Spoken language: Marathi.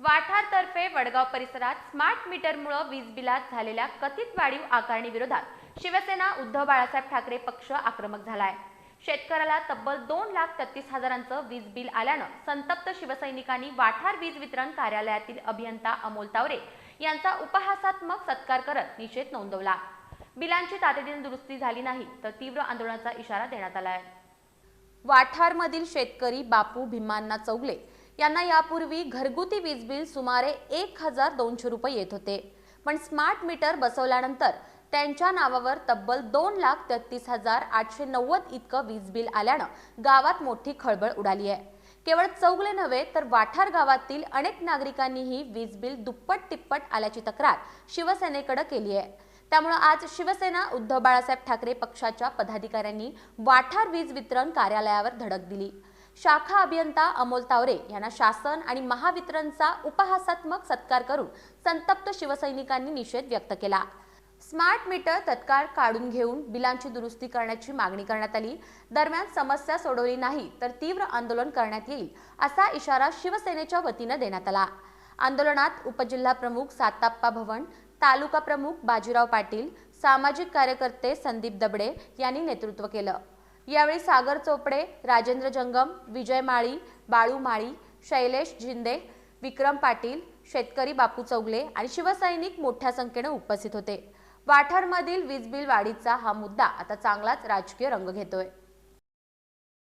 वाठारतर्फे वडगाव परिसरात स्मार्ट मीटरमुळे वीज बिलात झालेल्या कथित वाढीव आकारणी विरोधात शिवसेना उद्धव बाळासाहेब ठाकरे पक्ष आक्रमक झालाय. शेतकऱ्याला तब्बल दोन लाख तेहतीस हजारांचं वीज बिल आल्यानं संतप्त शिवसैनिकांनी वाठार वीज वितरण कार्यालयातील अभियंता अमोल तावरे यांचा उपहासात्मक सत्कार करत निषेध नोंदवला. बिलांची तातडीने दुरुस्ती झाली नाही तर तीव्र आंदोलनाचा इशारा देण्यात आला आहे वाठारमधील शेतकरी बापू भीमांना चौगले यांना यापूर्वी घरगुती वीज बिल सुमारे एक हजार दोनशे रुपये येत होते. पण स्मार्ट मीटर बसवल्यानंतर त्यांच्या नावावर तब्बल दोन लाख तेहतीस हजार आठशे नव्वद इतकं वीज बिल आल्यानं गावात मोठी खळबळ उडाली आहे. केवळ चौगले नव्हे तर वाठार गावातील अनेक नागरिकांनीही वीज बिल दुप्पट तिप्पट आल्याची तक्रार शिवसेनेकडे केली आहे. त्यामुळे आज शिवसेना उद्धव बाळासाहेब ठाकरे पक्षाच्या पदाधिकाऱ्यांनी वाठार वीज वितरण कार्यालयावर धडक दिली. शाखा अभियंता अमोल तावरे यांना शासन आणि महावितरणचा उपहासात्मक सत्कार करून संतप्त शिवसैनिकांनी निषेध व्यक्त केला. स्मार्ट मीटर तत्काळ काढून घेऊन बिलांची दुरुस्ती करण्याची मागणी करण्यात आली. दरम्यान समस्या सोडवली नाही तर तीव्र आंदोलन करण्यात येईल असा इशारा शिवसेनेच्या वतीनं देण्यात आला. आंदोलनात उपजिल्हा प्रमुख साताप्पा भवन तालुका प्रमुख बाजीराव पाटील सामाजिक कार्यकर्ते संदीप दबडे यांनी नेतृत्व केलं. यावेळी सागर चोपडे राजेंद्र जंगम विजय माळी बाळू माळी शैलेश झिंदे विक्रम पाटील शेतकरी बापू चौगले आणि शिवसैनिक मोठ्या संख्येने उपस्थित होते. वाठारमधील वीज बिल वाढीचा हा मुद्दा आता चांगलाच राजकीय रंग घेतोय.